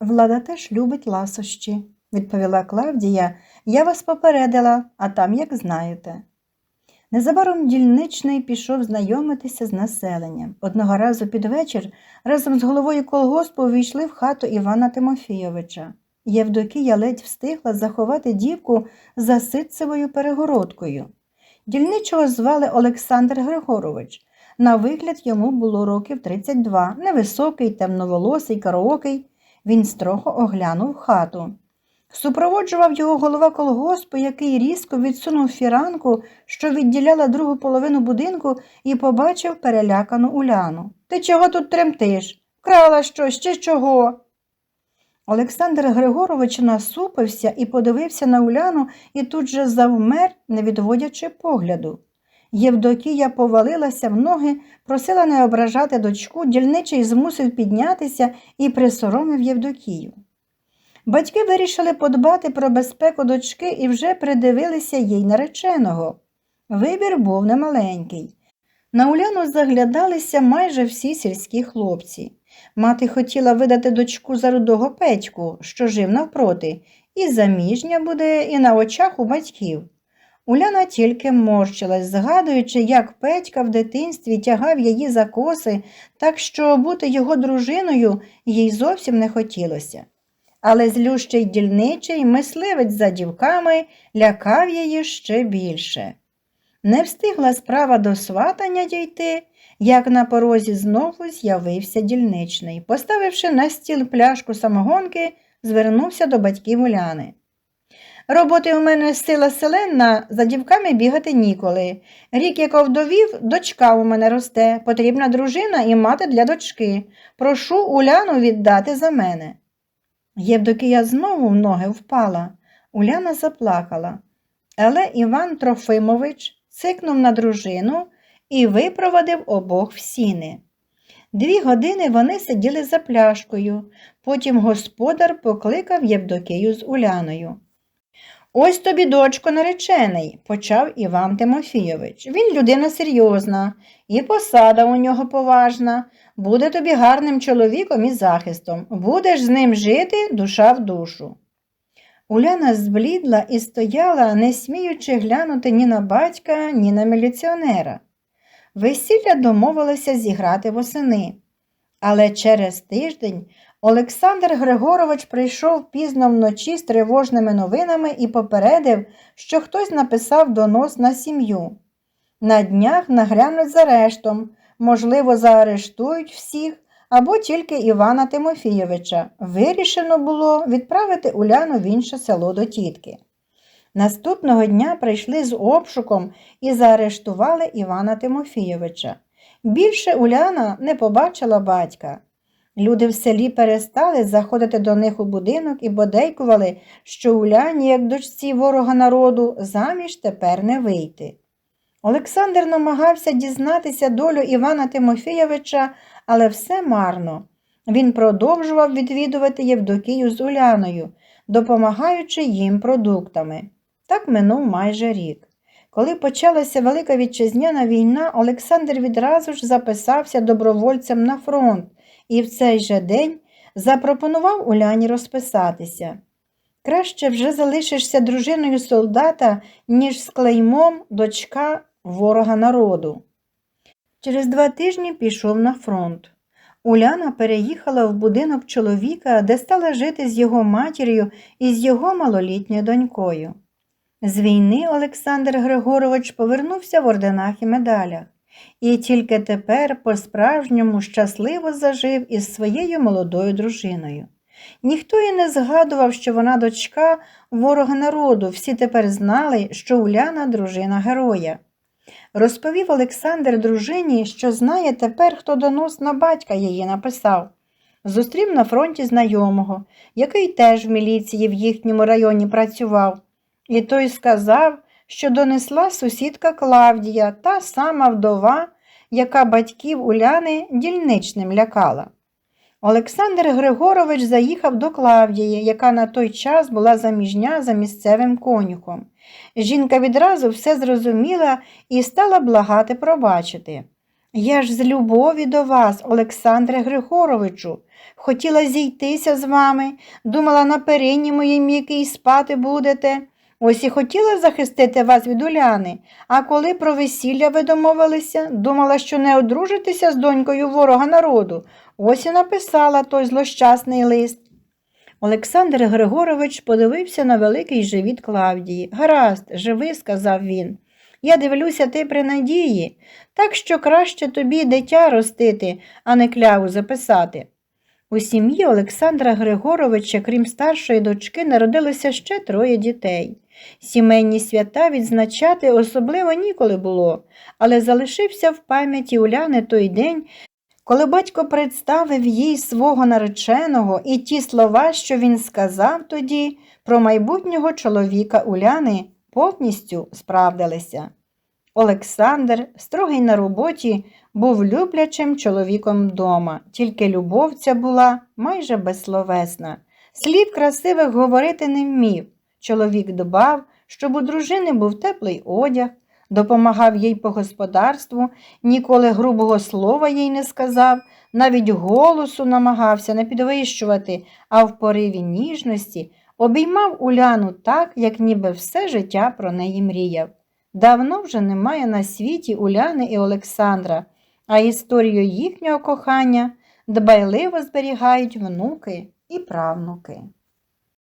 Влада теж любить ласощі, відповіла Клавдія. Я вас попередила, а там як знаєте. Незабаром дільничний пішов знайомитися з населенням. Одного разу під вечір разом з головою колгоспу увійшли в хату Івана Тимофійовича. Євдокія ледь встигла заховати дівку за ситцевою перегородкою. Дільничого звали Олександр Григорович. На вигляд йому було років 32, невисокий, темноволосий, караокий. Він строго оглянув хату. Супроводжував його голова колгоспу, який різко відсунув фіранку, що відділяла другу половину будинку, і побачив перелякану Уляну. Ти чого тут тремтиш? Крала щось чи чого? Олександр Григорович насупився і подивився на Уляну і тут же завмер, не відводячи погляду. Євдокія повалилася в ноги, просила не ображати дочку, дільничий змусив піднятися і присоромив Євдокію. Батьки вирішили подбати про безпеку дочки і вже придивилися їй нареченого. Вибір був немаленький. На Уляну заглядалися майже всі сільські хлопці. Мати хотіла видати дочку за рудого Петьку, що жив навпроти, і заміжня буде, і на очах у батьків. Уляна тільки морщилась, згадуючи, як Петька в дитинстві тягав її за коси, так що бути його дружиною їй зовсім не хотілося. Але злющий дільничий, мисливець за дівками, лякав її ще більше. Не встигла справа до сватання дійти, як на порозі знову з'явився дільничний. Поставивши на стіл пляшку самогонки, звернувся до батьків Уляни. Роботи у мене сила селенна, за дівками бігати ніколи. Рік, як овдовів, дочка у мене росте, потрібна дружина і мати для дочки. Прошу Уляну віддати за мене. Євдокія знову в ноги впала. Уляна заплакала. Але Іван Трофимович цикнув на дружину і випровадив обох в сіни. Дві години вони сиділи за пляшкою, потім господар покликав Євдокію з Уляною. Ось тобі, дочко, наречений, почав Іван Тимофійович. Він людина серйозна, і посада у нього поважна. Буде тобі гарним чоловіком і захистом. Будеш з ним жити душа в душу. Уляна зблідла і стояла, не сміючи глянути ні на батька, ні на міліціонера. Весілля домовилося зіграти восени. Але через тиждень Олександр Григорович прийшов пізно вночі з тривожними новинами і попередив, що хтось написав донос на сім'ю. На днях наглянуть за арештом, можливо, заарештують всіх або тільки Івана Тимофійовича. Вирішено було відправити Уляну в інше село до тітки. Наступного дня прийшли з обшуком і заарештували Івана Тимофійовича. Більше Уляна не побачила батька. Люди в селі перестали заходити до них у будинок і бодейкували, що Уляні, як дочці ворога народу, заміж тепер не вийти. Олександр намагався дізнатися долю Івана Тимофійовича, але все марно. Він продовжував відвідувати Євдокію з Уляною, допомагаючи їм продуктами. Так минув майже рік. Коли почалася Велика Вітчизняна війна, Олександр відразу ж записався добровольцем на фронт і в цей же день запропонував Уляні розписатися. Краще вже залишишся дружиною солдата, ніж з клеймом дочка ворога народу. Через два тижні пішов на фронт. Уляна переїхала в будинок чоловіка, де стала жити з його матір'ю і з його малолітньою донькою. З війни Олександр Григорович повернувся в орденах і медалях, і тільки тепер по-справжньому щасливо зажив із своєю молодою дружиною. Ніхто і не згадував, що вона дочка ворога народу, всі тепер знали, що Уляна дружина героя. Розповів Олександр дружині, що знає тепер, хто донос на батька її написав. Зустрів на фронті знайомого, який теж в міліції в їхньому районі працював. І той сказав, що донесла сусідка Клавдія, та сама вдова, яка батьків Уляни дільничним лякала. Олександр Григорович заїхав до Клавдії, яка на той час була заміжня за місцевим конюхом. Жінка відразу все зрозуміла і стала благати пробачити. Я ж з любові до вас, Олександре Григоровичу, хотіла зійтися з вами, думала, на перині моїй м'якій спати будете. Ось і хотіла захистити вас від Уляни, а коли про весілля ви домовилися, думала, що не одружитеся з донькою ворога народу. Ось і написала той злощасний лист. Олександр Григорович подивився на великий живіт Клавдії. Гаразд, живи, сказав він. Я дивлюся, ти при надії, так що краще тобі дитя ростити, а не кляву записати. У сім'ї Олександра Григоровича, крім старшої дочки, народилося ще троє дітей. Сімейні свята відзначати особливо ніколи було, але залишився в пам'яті Уляни той день, коли батько представив їй свого нареченого і ті слова, що він сказав тоді про майбутнього чоловіка Уляни, повністю справдилися. Олександр, строгий на роботі, був люблячим чоловіком вдома, тільки любов ця була майже безсловесна. Слів красивих говорити не вмів. Чоловік дбав, щоб у дружини був теплий одяг, допомагав їй по господарству, ніколи грубого слова їй не сказав, навіть голосу намагався не підвищувати, а в пориві ніжності обіймав Уляну так, як ніби все життя про неї мріяв. Давно вже немає на світі Уляни і Олександра, а історію їхнього кохання дбайливо зберігають внуки і правнуки.